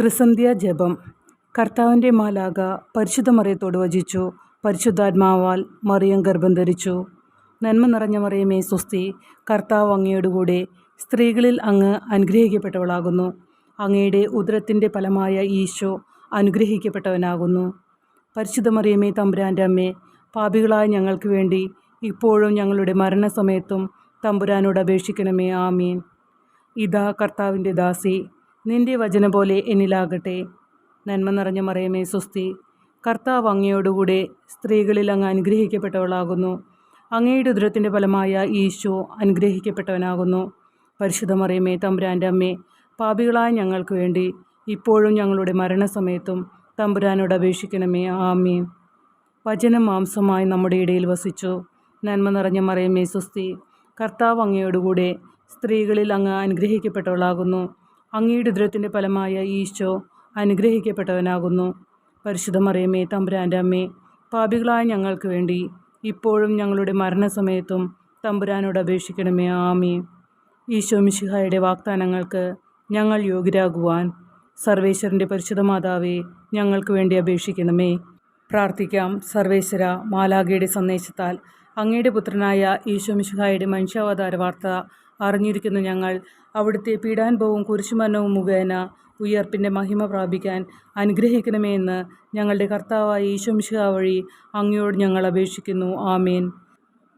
ത്രിസന്ധ്യ ജപം. കർത്താവിന്റെ മാലാക പരിശുദ്ധ മറിയത്തോട് വചിച്ചു. പരിശുദ്ധാത്മാവാൽ മറിയം ഗർഭം ധരിച്ചു നന്മ നിറഞ്ഞ മറിയമേ സ്വസ്തി കർത്താവ് അങ്ങയോടുകൂടെ സ്ത്രീകളിൽ അങ്ങ് അനുഗ്രഹിക്കപ്പെട്ടവളാകുന്നു. അങ്ങയുടെ ഉദരത്തിന്റെ ഫലമായ ഈശോ അനുഗ്രഹിക്കപ്പെട്ടവനാകുന്നു. പരിശുദ്ധ മറിയമേ തമ്പുരാന്റെ അമ്മേ പാപികളായ ഞങ്ങൾക്ക് വേണ്ടി ഇപ്പോഴും ഞങ്ങളുടെ മരണസമയത്തും തമ്പുരാനോട് അപേക്ഷിക്കണമേ. ആമീൻ. ഇതാ കർത്താവിന്റെ ദാസി നിന്റെ വചന പോലെ എന്നിലാകട്ടെ. നന്മ നിറഞ്ഞ മറിയമേ സ്വസ്തി. കർത്താവ് അങ്ങയോടുകൂടെ സ്ത്രീകളിൽ അങ്ങ് അനുഗ്രഹിക്കപ്പെട്ടവളാകുന്നു. അങ്ങയുടെ ഉദരത്തിന്റെ ഫലമായ ഈശോ അനുഗ്രഹിക്കപ്പെട്ടവനാകുന്നു. പരിശുദ്ധ മറിയമേ തമ്പുരാന്റെ അമ്മേ പാപികളായ ഞങ്ങൾക്ക് വേണ്ടി ഇപ്പോഴും ഞങ്ങളുടെ മരണസമയത്തും തമ്പുരാനോട് അപേക്ഷിക്കണമേ. ആമേ വചനം മാംസമായി നമ്മുടെ ഇടയിൽ വസിച്ചു. നന്മ നിറഞ്ഞ മറിയമേ സ്വസ്തി. കർത്താവ് അങ്ങയോടുകൂടെ സ്ത്രീകളിൽ അങ്ങ് അനുഗ്രഹിക്കപ്പെട്ടവളാകുന്നു. അങ്ങയുടെ ഉദരത്തിന്റെ ഫലമായ ഈശോ അനുഗ്രഹിക്കപ്പെട്ടവനാകുന്നു. പരിശുദ്ധ മറിയമേ തമ്പുരാന്റെ അമ്മേ പാപികളായ ഞങ്ങൾക്ക് വേണ്ടി ഇപ്പോഴും ഞങ്ങളുടെ മരണസമയത്തും തമ്പുരാനോട് അപേക്ഷിക്കണമേ ആമേ ഈശോ മിശിഹായുടെ വാഗ്ദാനങ്ങൾക്ക് ഞങ്ങൾ യോഗ്യരാകുവാൻ സർവേശ്വരന്റെ പരിശുദ്ധ മാതാവേ ഞങ്ങൾക്ക് വേണ്ടി അപേക്ഷിക്കണമേ. പ്രാർത്ഥിക്കാം. സർവേശ്വര മാലാഖയുടെ സന്ദേശത്താൽ അങ്ങയുടെ പുത്രനായ ഈശോ മിശിഹായുടെ മനുഷ്യാവതാര വാർത്ത അറിഞ്ഞിരിക്കുന്ന ഞങ്ങൾ. അവിടുത്തെ പീഡാനുഭവവും കുരിശുമരണവും മുഖേന ഉയർപ്പിന്റെ മഹിമ പ്രാപിക്കാൻ അനുഗ്രഹിക്കണമേ എന്ന് ഞങ്ങളുടെ കർത്താവായ ഈശോ മിശിഹ വഴി അങ്ങയോട് ഞങ്ങൾ അപേക്ഷിക്കുന്നു. ആമീൻ.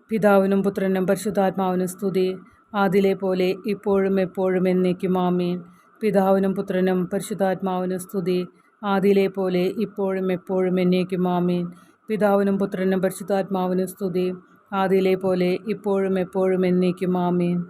പിതാവിനും പുത്രനും പരിശുദ്ധാത്മാവിനും സ്തുതി. ആദിലെ പോലെ ഇപ്പോഴും എപ്പോഴും എന്നേക്കും ആമീൻ. പിതാവിനും പുത്രനും പരിശുദ്ധാത്മാവിനും സ്തുതി. ആദിലെ പോലെ ഇപ്പോഴും എപ്പോഴും എന്നേക്കും ആമീൻ. പിതാവിനും പുത്രനും പരിശുദ്ധാത്മാവിനും സ്തുതി. ആദിലെ പോലെ ഇപ്പോഴും എപ്പോഴും എന്നേക്കും ആമേൻ.